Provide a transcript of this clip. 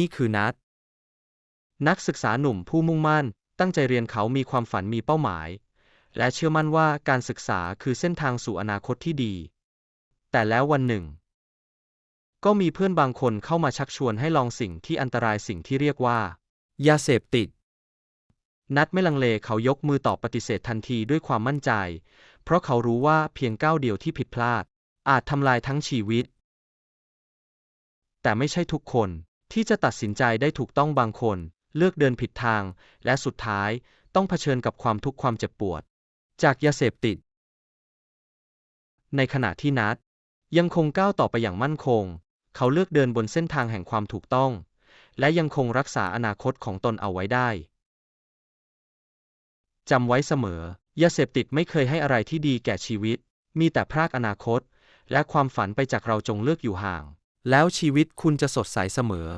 นี่คือนัดนักศึกษาหนุ่มผู้มุ่งมั่น ตั้งใจเรียนเขามีความฝันมีเป้าหมาย และเชื่อมั่นว่าการศึกษาคือเส้นทางสู่อนาคตที่ดี แต่แล้ววันหนึ่ง ก็มีเพื่อนบางคนเข้ามาชักชวนให้ลองสิ่งที่อันตรายสิ่งที่เรียกว่า ยาเสพติด นัดไม่ลังเลเขายกมือตอบปฏิเสธทันทีด้วยความมั่นใจ เพราะเขารู้ว่าเพียงก้าวเดียวที่ผิดพลาด อาจทำลายทั้งชีวิต แต่ไม่ใช่ทุกคน ที่จะตัดสินใจได้ถูกต้องบางคน เลือกเดินผิดทาง และสุดท้ายต้องเผชิญกับความทุกข์ความเจ็บปวด จากยาเสพติด ในขณะที่นัดยังคงก้าวต่อไปอย่างมั่นคง เขาเลือกเดินบนเส้นทางแห่งความถูกต้อง และยังคงรักษาอนาคตของตนเอาไว้ได้จำไว้เสมอยาเสพติดไม่เคยให้อะไรที่ดีแก่ชีวิต มีแต่พรากอนาคต และความฝันไปจากเราจงเลือกอยู่ห่าง แล้วชีวิตคุณจะสดใสเสมอ